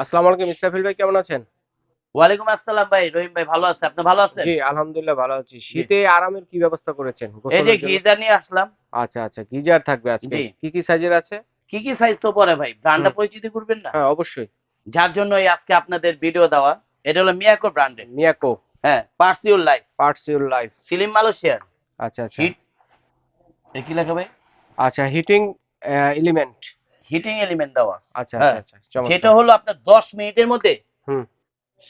আসসালামু আলাইকুম ইসরাফিল ভাই কেমন আছেন? ওয়ালাইকুম আসসালাম ভাই রহিম ভাই ভালো আছে আপনি ভালো আছেন? জি আলহামদুলিল্লাহ ভালো আছি। শীতে আরামের কি ব্যবস্থা করেছেন এই যে গিজার নিয়ে আসলাম। আচ্ছা আচ্ছা গিজার থাকবে আজকে। কি কি সাইজের আছে? কি কি সাইজ তো পরে ভাই ব্র্যান্ডটা। পরিচিতি করবেন না? হ্যাঁ অবশ্যই। যার জন্য এই আজকে আপনাদের ভিডিও দেওয়া এটা হলো মিয়াকো ব্র্যান্ডের মিয়াকো হ্যাঁ পার্সিউল লাইফ পার্সিউল লাইফ সিলিম মালয়েশিয়ার আচ্ছা আচ্ছা। কি লেখা ভাই? আচ্ছা হিটিং এলিমেন্ট হিটিং এলিমেন্ট দেওয়া আছে। আচ্ছা হ্যাঁ। আচ্ছা আচ্ছা সেটা হলো আপনার দশ মিনিটের মধ্যে হুম।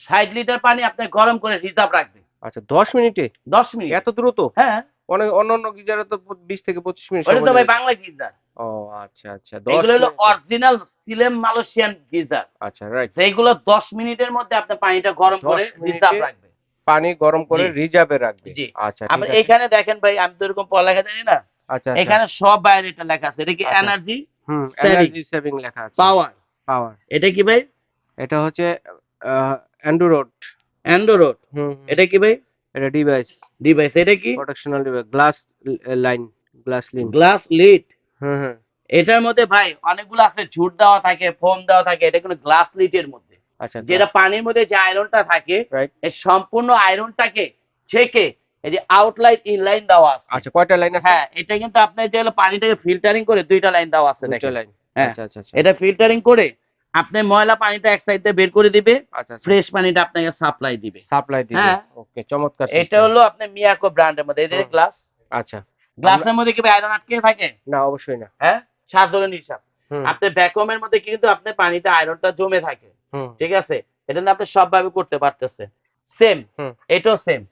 ষাট লিটার পানি আপনি গরম করে রিজার্ভ রাখবেন। আচ্ছা 10 মিনিটে? দশ মিনিট। এত দ্রুত? হ্যাঁ। অনেক অন্যান্য গিজারে তো 20 থেকে 25 মিনিট ওটা সময় তো ভাই বাংলা গিজার। ও আচ্ছা আচ্ছা 10 এগুলো হলো অরিজিনাল সিলেম মালয়েশিয়ান গিজার। আচ্ছা রাইট সেইগুলো দশ মিনিটের মধ্যে আপনি পানিটা গরম করে রিজার্ভ রাখবেন পানি গরম করে রিজার্ভে রাখবে। আচ্ছা আপনি এখানে দেখেন ভাই আমি তো এরকম পড়ালেখা জানি না। আচ্ছা আচ্ছা। এখানে সব বাইরে এটা লেখা আছে। এটা কি আচ্ছা। এনার্জি হুম। এনার্জি সেভিং লেখা আছে। পাওয়ার পাওয়ার এটা কি ভাই? এটা হচ্ছে অ্যান্ড্রয়েড অ্যান্ড্রয়েড হুম এটা কি ভাই? এটা ডিভাইস ডিভাইস এটা কি? Protectional device glass line glass Lin glass lead হুম হুম। এটার মধ্যে ভাই অনেকগুলো আছে ঝুট দেওয়া থাকে ফোম দেওয়া থাকে এটা কোনো গ্লাস লিটের মধ্যে। আচ্ছা যেটা পানির মধ্যে যে আয়রনটা থাকে এই সম্পূর্ণ আয়রনটাকে ছেকে এই যে আউটলাইন ইনলাইন দেওয়া আছে। আচ্ছা কয়টা লাইন আছে? হ্যাঁ এটা কিন্তু আপনার যে হলো পানিটাকে ফিল্টারিং করে দুইটা লাইন দেওয়া আছে দেখেন। লাইন হ্যাঁ। আচ্ছা আচ্ছা আচ্ছা। এটা ফিল্টারিং করে আপনি ময়লা পানিটা এক সাইড দিয়ে বের করে দিবে আচ্ছা আচ্ছা। ফ্রেশ পানিটা আপনাকে সাপ্লাই দিবে। সাপ্লাই দিবে। হ্যাঁ। ওকে চমৎকার এটা। হলো আপনার মিয়াকো ব্র্যান্ডের মধ্যে এই যে হুম। গ্লাস আচ্ছা। গ্লাসের মধ্যে কি আয়রন আটকে থাকে? না অবশ্যই না। হ্যাঁ? সাত ধরনের হিসাব। হুম। আপনার ভ্যাকুয়ামের মধ্যে কিন্তু আপনার পানিতে আয়রনটা জমে থাকে। ঠিক আছে? এটা আপনি সবভাবে করতে পারতেছে সেম এটাও সেম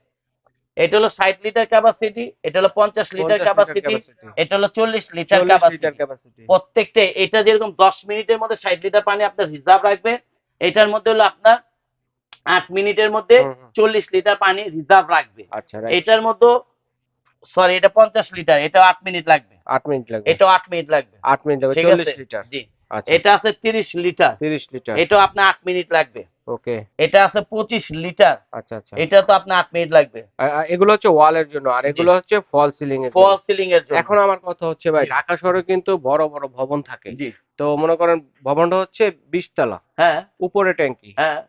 এটা হলো ষাট লিটার ক্যাপাসিটি এটা হলো পঞ্চাশ লিটার ক্যাপাসিটি এটা হলো চল্লিশ লিটার ক্যাপাসিটি প্রত্যেকটা এটা যেরকম দশ মিনিটের মধ্যে ষাট লিটার পানি আপনার রিজার্ভ রাখবে এটার মধ্যে হলো আপনার আট মিনিটের মধ্যে। চল্লিশ লিটার পানি রিজার্ভ রাখবে। আচ্ছা এটার মধ্যে সরি এটা পঞ্চাশ লিটার এটা আট মিনিট লাগবে। আট মিনিট লাগবে। এটাও আট মিনিট লাগবে। আট মিনিট লাগবে ঠিক 40 আছে? লিটার। জি। আচ্ছা। এটা আছে তিরিশ লিটার। 30 লিটার। এটা আপনার আট মিনিট লাগবে। ওকে। এটা আছে পঁচিশ লিটার। আচ্ছা আচ্ছা। এটা তো আপনার আট মিনিট লাগবে। এগুলো হচ্ছে ওয়ালের জন্য আর এগুলো হচ্ছে ফল সিলিং এর ফল সিলিং এর জন্য। এখন আমার কথা হচ্ছে ভাই ঢাকা শহরে কিন্তু বড় বড় ভবন থাকে। জি। তো মনে করেন ভবনটা হচ্ছে 20 তলা হ্যাঁ। উপরে ট্যাঙ্কি। হ্যাঁ।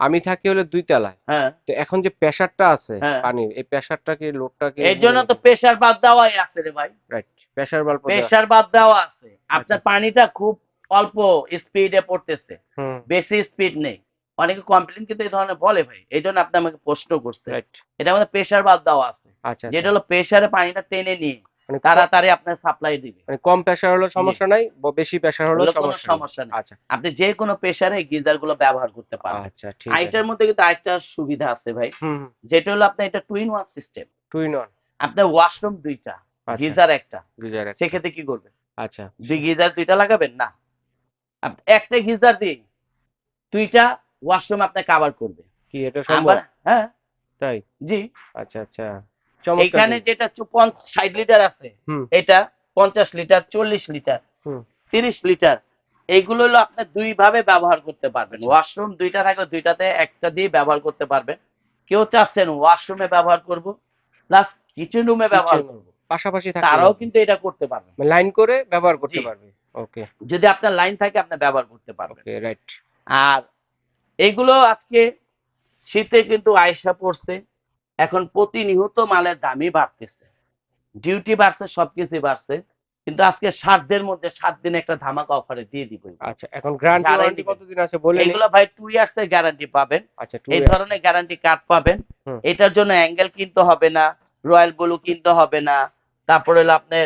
আমি থাকি হলে দুই তলায় হ্যাঁ। তো এখন যে প্রেসারটা আছে হ্যাঁ। পানির এই প্রেসারটা কি লোডটা কি এর জন্য তো প্রেসার বাদ দেওয়াই আছে রে ভাই। রাইট প্রেসার বাল্ব প্রেসার বাদ দেওয়া আছে। আপনার আচ্ছা। পানিটা খুব অল্প স্পিডে পড়তেছে। বেশি স্পিড নেই। অনেকে কমপ্লেন কিন্তু এই ধরনের বলে ভাই এই জন্য আপনি আমাকে প্রশ্ন করছে এটা আমাদের প্রেসার বাদ দেওয়া আছে। আচ্ছা যেটা হলো প্রেসারে পানিটা টেনে নিয়ে মানে তাড়াতাড়ি আপনার সাপ্লাই দিবে। মানে কম প্রেসার হলো সমস্যা নাই বেশি প্রেসার হলো সমস্যা নাই। আচ্ছা। আপনি যে কোনো প্রেসারে গিজারগুলো ব্যবহার করতে পারেন আচ্ছা ঠিক আইটার মধ্যে কিন্তু আরেকটা সুবিধা আছে ভাই। যেটা হলো আপনার এটা twin one system two in one আপনার ওয়াশরুম দুইটা আচ্ছা। গিজার একটা। গিজার সেক্ষেত্রে কি করবেন? আচ্ছা। দুই গিজার দুইটা লাগাবেন? না। একটা গিজার দিয়ে দুইটা ওয়াশরুম আপনি কভার করবে। কি এটা সম্ভব? হ্যাঁ। তাই? জি। আচ্ছা আচ্ছা। এখানে। যেটা ষাট লিটার আছে এটা পঞ্চাশ লিটার চল্লিশ লিটার। তিরিশ লিটার এইগুলো হলো আপনি দুই ভাবে ব্যবহার করতে পারবেন। আচ্ছা। ওয়াশরুম দুইটা থাকলে দুইটাতে একটা দিয়ে ব্যবহার করতে পারবেন। কেউ চাচ্ছেন ওয়াশরুমে ব্যবহার করব প্লাস কিচেন রুমে ব্যবহার করব। পাশাপাশি থাকে তারাও কিন্তু এটা করতে পারবেন লাইন করে ব্যবহার করতে পারবে। ওকে। যদি আপনার লাইন থাকে আপনি ব্যবহার করতে পারবেন। Okay right. আর এগুলো আজকে শীতে কিন্তু আয়সা পড়ছে। এখন প্রতিনিয়ত মালের দামই বাড়তেছে। ডিউটি বাড়ছে সবকিছু বাড়ছে। কিন্তু আজকে সাতদের মধ্যে সাত দিন একটা ধামাকা অফারে দিয়ে দিব আচ্ছা এখন গ্যারান্টি। কতদিন আছে বলে এগুলো ভাই টু ইয়ার্স এর গ্যারান্টি পাবেন। আচ্ছা এই ধরনের গ্যারান্টি কার্ড পাবেন। এটার জন্য অ্যাঙ্গেল কিনতে হবে না রয়্যাল ব্লু কিনতে হবে না। তারপরে হলো আপনার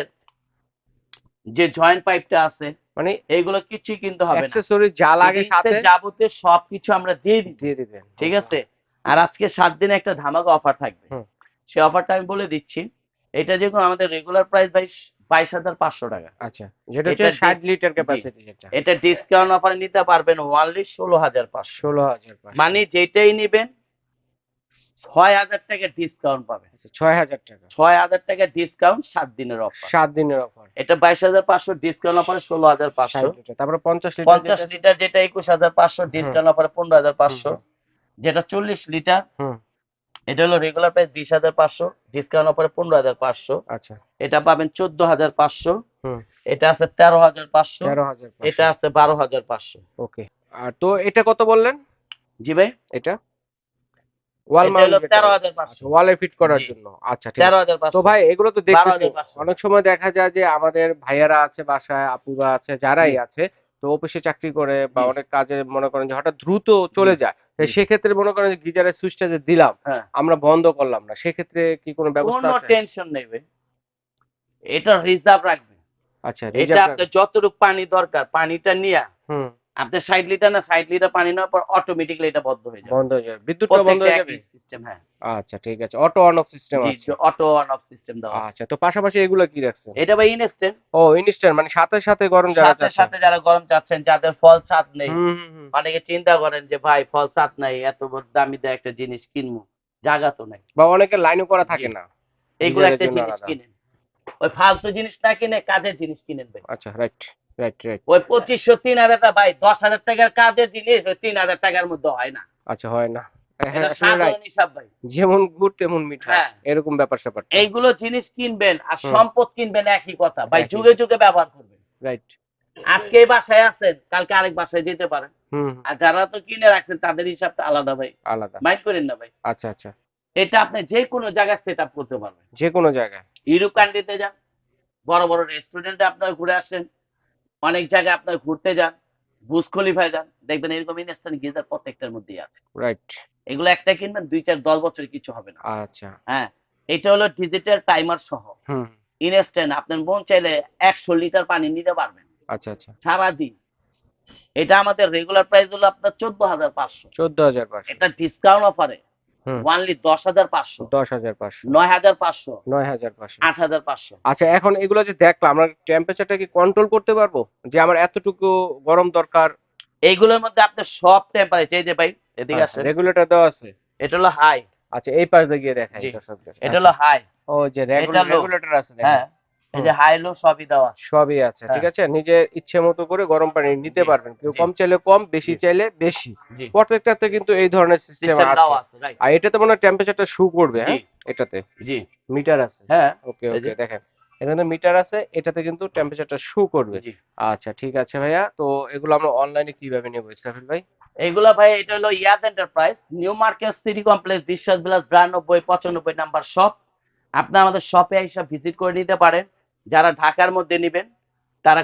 যে জয়েন্ট পাইপটা আছে মানে এইগুলো কিছুই কিনতে হবে অ্যাকসেসরি যা লাগে সাথে। যাবতীয় সবকিছু আমরা দিয়ে দিই। দিয়ে দিবেন ঠিক আছে? আর আজকে সাত দিনে একটা ধামাকা অফার থাকবে। সেই অফারটা আমি বলে দিচ্ছি। এটা যেরকম আমাদের রেগুলার প্রাইস ভাই বাইশ হাজার পাঁচশো টাকা। আচ্ছা যেটা হচ্ছে 60 লিটার ক্যাপাসিটি এটা ডিসকাউন্ট অফারে নিতে পারবেন ওয়ানলি ষোলো হাজার পাঁচশো। 16500 মানে যেটাই নিবেন ছয় হাজার টাকা ডিসকাউন্ট পাবেন আচ্ছা 6000 টাকা। ছয় হাজার টাকা ডিসকাউন্ট সাত দিনের অফার 7 দিনের অফার এটা বাইশ হাজার পাঁচশো ডিসকাউন্ট অফারে ষোলো হাজার পাঁচশো। 60 তারপরে 50 লিটার পঞ্চাশ লিটার যেটা একুশ হাজার পাঁচশো ডিসকাউন্ট অফারে পনেরো হাজার পাঁচশো। যেটা চল্লিশ লিটার। এটা হলো রেগুলার প্রাইস বিশ হাজার পাঁচশো ডিসকাউন্ট অফারে পনেরো হাজার পাঁচশো। আচ্ছা। এটা পাবেন চোদ্দ হাজার পাঁচশো। এটা আছে তেরো হাজার পাঁচশো। এটা আছে বারো হাজার পাঁচশো। ওকে। আর তো এটা কত বললেন? জি ভাই। এটা? ওয়াল পাঁচশো। ওয়ালে ফিট করার জন্য। আচ্ছা ঠিক তো ভাই এগুলো তো দেখতেছি। অনেক সময় দেখা যায় যে আমাদের ভাইয়ারা আছে বাসায় আপুরা আছে যারাই আছে তো অফিসে চাকরি করে বা অনেক কাজে মনে করেন যে হঠাৎ দ্রুত চলে যায় সেক্ষেত্রে মনে করেন গিজারের সুইচটা যে দিলাম হ্যাঁ। আমরা বন্ধ করলাম না। সেক্ষেত্রে কি কোনো ব্যবস্থা আছে? টেনশন নেই ভাই। এটা রিজার্ভ রাখবেন আচ্ছা এটা আপনার যতটুকু পানি দরকার পানিটা নিয়ে হুম। আপনার ষাট লিটার না ষাট লিটার পানি নেওয়ার পর অটোমেটিকলি এটা বন্ধ হয়ে যাবে। বন্ধ হয়ে যাবে। বিদ্যুৎটা বন্ধ হয়ে যাবে? সিস্টেম হ্যাঁ। আচ্ছা ঠিক আছে। অটো অন অফ সিস্টেম আছে। জি অটো অন অফ সিস্টেম আছে। আচ্ছা তো পাশাপাশি এগুলো কি রাখছেন? এটা ভাই ইনস্ট্যান্ট ও ইনস্ট্যান্ট মানে সাথে সাথে গরম যারা সাথে সাথে যারা গরম চাচ্ছেন যাদের ফল ছাদ নেই হুম। অনেকে চিন্তা করেন যে ভাই ফল ছাদ নাই এত বড় দামি দিয়ে একটা জিনিস কিনবো। জায়গা তো নাই। বা অনেকের লাইনও করা থাকে না। এইগুলো একটা জিনিস। কিনেন। ওই ফালতু জিনিস না কিনে কাজের জিনিস কিনেন ভাই আচ্ছা রাইট রাইট রাইট ওই পঁচিশশো তিন হাজার টাকা ভাই দশ হাজার টাকার কাজের জিনিস ওই তিন হাজার টাকার মধ্যে হয় না। আচ্ছা হয় না। হ্যাঁ, ভাই। যেমন গুড় তেমন মিঠা। হ্যাঁ। এরকম ব্যাপার স্যাপার এইগুলো জিনিস কিনবেন আর সম্পদ কিনবেন একই কথা। ভাই যুগে যুগে ব্যবহার করবেন। রাইট আজকে এই বাসায় আছেন কালকে আরেক বাসায় যেতে পারেন। আর যারা তো কিনে রাখছেন তাদের হিসাবটা আলাদা ভাই। আলাদা। মাইন্ড করেন না ভাই। আচ্ছা আচ্ছা। এটা আপনি যে কোনো জায়গায় সেট আপ করতে পারবেন। যে কোনো জায়গায়। ইউরোপ কান্ট্রিতে যান বড় বড় রেস্টুরেন্টে আপনার ঘুরে আসেন অনেক জায়গায় আপনার ঘুরতে যান বুজ খলিফায় যান দেখবেন এরকম ইনস্ট্যান্ট গিজার প্রত্যেকটার মধ্যেই আছে। রাইট এগুলো একটা কিনবেন দুই চার দশ বছর কিছু হবে না। আচ্ছা। হ্যাঁ এটা হলো ডিজিটাল টাইমার সহ। ইনস্ট্যান্ট আপনার মন চাইলে একশো লিটার পানি নিতে পারবেন। আচ্ছা আচ্ছা। সারাদিন। এটা আমাদের রেগুলার প্রাইস হলো আপনার চোদ্দ হাজার পাঁচশো। চোদ্দ হাজার পাঁচশো। এটা ডিসকাউন্ট অফারে ওয়ানলি দশ হাজার পাঁচশো। দশ হাজার পাঁচশো। নয় হাজার পাঁচশো। নয় হাজার পাঁচশো। আট হাজার পাঁচশো। আচ্ছা এখন এগুলো যে দেখলাম আমরা টেম্পারেচারটা কি কন্ট্রোল করতে পারব? যে আমার এতটুকু গরম দরকার? এইগুলোর মধ্যে আপনার সব টেম্পারেচার এই যে ভাই এদিকে আসেন। রেগুলেটর দেওয়া আছে? এটা হলো হাই আচ্ছা এই পাশ দিয়ে গিয়ে দেখাই এটা হলো হাই ও যে রেগুলেটর আছে হ্যাঁ। এই যে হাই লো সবই দেওয়া আছে। সবই আছে ঠিক আছে? নিজের ইচ্ছে মতো করে গরম পানি নিতে পারবেন। কেউ কম চাইলে কম বেশি চাইলে বেশি। প্রত্যেকটাতে কিন্তু এই ধরনের সিস্টেম আছে। আর এটাতে মনে হয় টেম্পারেচারটা শু করবে হ্যাঁ? এটাতে। জি। মিটার আছে। হ্যাঁ। ওকে ওকে দেখেন। এখানে মিটার আছে এটাতে কিন্তু টেম্পারেচারটা শু করবে। আচ্ছা ঠিক আছে ভাইয়া। তো এগুলো আমরা অনলাইনে কীভাবে নেব ইসরাফিল ভাই? এইগুলা ভাই এটা হলো ইয়াদ enterprise new market city complex Biswas Bilas বিরানব্বই পঁচানব্বই নাম্বার শপ আপনি আমাদের শপে এসে ভিজিট করে নিতে পারেন। যারা ঢাকার মধ্যে নেবেন তারা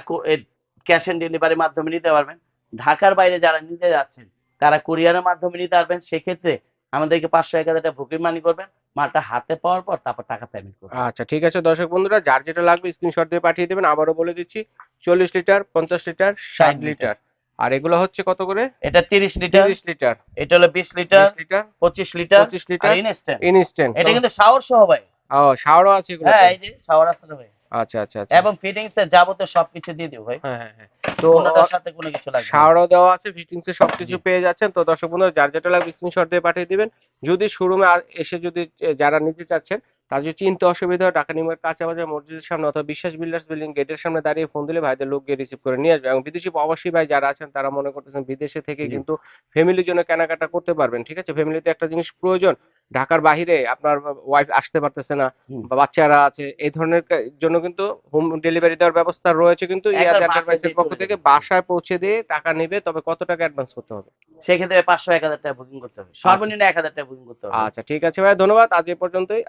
ক্যাশ অন ডেলিভারির মাধ্যমে নিতে পারবেন। ঢাকার বাইরে যারা নিতে যাচ্ছেন তারা কুরিয়ারের মাধ্যমে নিতে পারবেন। সেক্ষেত্রে আমাদেরকে পাঁচশো এক হাজার টাকা বুকিং মানি করবেন। মালটা হাতে পাওয়ার পর তারপর টাকা পেমেন্ট করবেন। আচ্ছা ঠিক আছে দর্শক বন্ধুরা যার যেটা লাগবে স্ক্রিনশট দিয়ে পাঠিয়ে দেবেন। আবারও বলে দিচ্ছি চল্লিশ লিটার পঞ্চাশ লিটার ষাট লিটার। আর এগুলো হচ্ছে কত করে? এটা তিরিশ লিটার। তিরিশ লিটার। এটা হলো বিশ লিটার বিশ লিটার পঁচিশ লিটার পঁচিশ লিটার ইনস্ট্যান্ট ইনস্ট্যান্ট এটা কিন্তু শাওয়ার সহ ভাই। ও শাওয়ারও আছে এগুলো হ্যাঁ এই যে শাওয়ার আসতে ভাই। আচ্ছা আচ্ছা আচ্ছা। এবং ফিটিংস এর যাবতীয় সবকিছু দিয়ে দিও ভাই। হ্যাঁ হ্যাঁ হ্যাঁ। তো কোনোটার সাথে কোনো কিছু লাগবে। শাওয়ারও দেওয়া আছে ফিটিংস এর সবকিছু পেয়ে যাচ্ছেন। তো দর্শক বন্ধুরা যার যেটা লাগবে স্ক্রিনশট দিয়ে পাঠিয়ে দিবেন। যদি শোরুমে এসে যদি যারা নিতে চাচ্ছেন তার যদি চিনতে অসুবিধা হয় ঢাকা নিউমার্কেট কাঁচা বাজার মসজিদের সামনে অথবা বিশ্বাস বিল্ডার্স বিল্ডিং গেটের সামনে দাঁড়িয়ে ফোন দিলে ভাইদের লোক গিয়ে রিসিভ করে নিয়ে আসবে। এবং বিদেশি প্রবাসী ভাই যারা আছেন তারা মনে করতেছেন বিদেশে থেকে কিন্তু ফ্যামিলির জন্য কেনাকাটা করতে পারবেন ঠিক আছে? ফ্যামিলিতে একটা জিনিস প্রয়োজন। ঢাকার বাইরে আপনার ওয়াইফ আসতে পারতেছে না বা বাচ্চারা আছে এই ধরনের জন্য কিন্তু হোম ডেলিভারি দেওয়ার ব্যবস্থা রয়েছে কিন্তু ইয়াদ এন্টারপ্রাইজের পক্ষ থেকে বাসায় পৌঁছে দিয়ে টাকা নেবে তবে কত টাকা অ্যাডভান্স করতে হবে? সেক্ষেত্রে পাঁচশো এক হাজার টাকা বুকিং করতে হবে। সর্বনিম্ন এক হাজার টাকা বুকিং করতে হবে। আচ্ছা ঠিক আছে ভাই ধন্যবাদ। আজ এ পর্যন্তই।